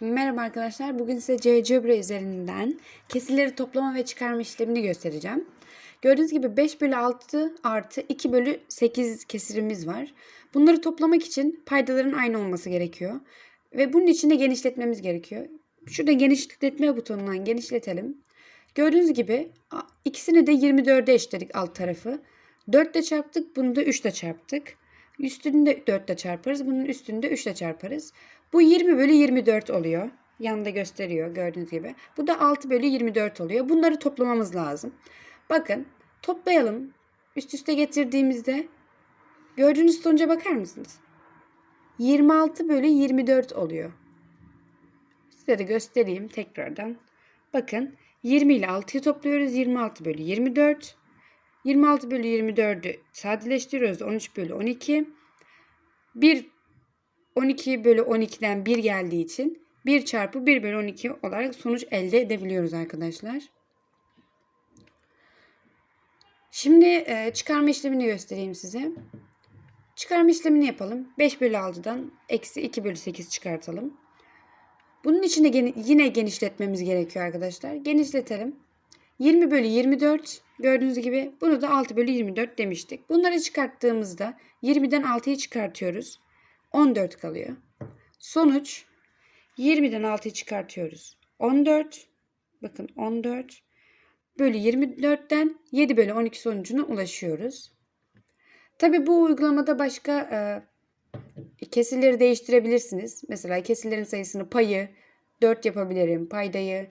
Merhaba arkadaşlar. Bugün size GeoGebra üzerinden kesirleri toplama ve çıkarma işlemini göstereceğim. Gördüğünüz gibi 5 bölü 6 artı 2 bölü 8 kesirimiz var. Bunları toplamak için paydaların aynı olması gerekiyor. Ve bunun için de genişletmemiz gerekiyor. Şurada genişletme butonundan genişletelim. Gördüğünüz gibi ikisini de 24'e eşitledik alt tarafı. 4 ile çarptık, bunu da 3 ile çarptık. Üstünü de 4 ile çarparız, bunun üstünü de 3 ile çarparız. Bu 20 bölü 24 oluyor. Yanında gösteriyor gördüğünüz gibi. Bu da 6 bölü 24 oluyor. Bunları toplamamız lazım. Bakın toplayalım. Üst üste getirdiğimizde gördüğünüz sonuca bakar mısınız? 26 bölü 24 oluyor. Size de göstereyim tekrardan. Bakın 20 ile 6'yı topluyoruz. 26 bölü 24. 26 bölü 24'ü sadeleştiriyoruz. 13 bölü 12. 1 12 bölü 12'den 1 geldiği için 1 çarpı 1 bölü 12 olarak sonuç elde edebiliyoruz arkadaşlar. Şimdi e, çıkarma işlemini göstereyim size. Çıkarma işlemini yapalım. 5 bölü 6'dan eksi 2 bölü 8 çıkartalım. Bunun için de yine genişletmemiz gerekiyor arkadaşlar. Genişletelim. 20 bölü 24 gördüğünüz gibi bunu da 6 bölü 24 demiştik. Bunları çıkarttığımızda 20'den 6'yı çıkartıyoruz. 14 kalıyor. Sonuç 20'den 6'yı çıkartıyoruz. 14 bakın 14 bölü 24'ten 7 bölü 12 sonucuna ulaşıyoruz. Tabi bu uygulamada başka e, kesirleri değiştirebilirsiniz. Mesela kesirlerin sayısını payı 4 yapabilirim. Paydayı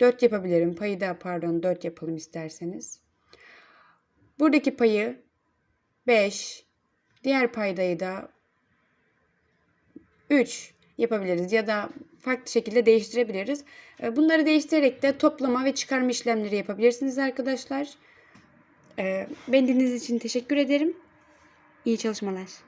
4 yapabilirim. Payı da pardon 4 yapalım isterseniz. Buradaki payı 5. Diğer paydayı da 3 yapabiliriz ya da farklı şekilde değiştirebiliriz. E, Bunları değiştirerek de toplama ve çıkarma işlemleri yapabilirsiniz arkadaşlar. E, Beni dinlediğiniz için teşekkür ederim. İyi çalışmalar.